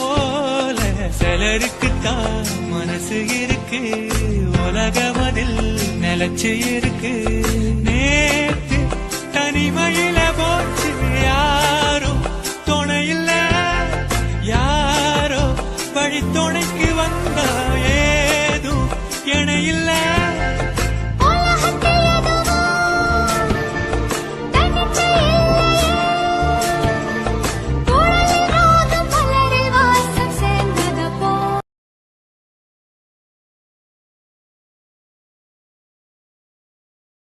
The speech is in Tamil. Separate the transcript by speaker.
Speaker 1: போல சிலருக்குத்தான் மனசு இருக்கு. உலகம் அதில் நிலச்சு இருக்கு. நேற்று தனிமையில போச்சு. யாரும் துணையில்ல யாரோ வழித்துணைக்கு வந்து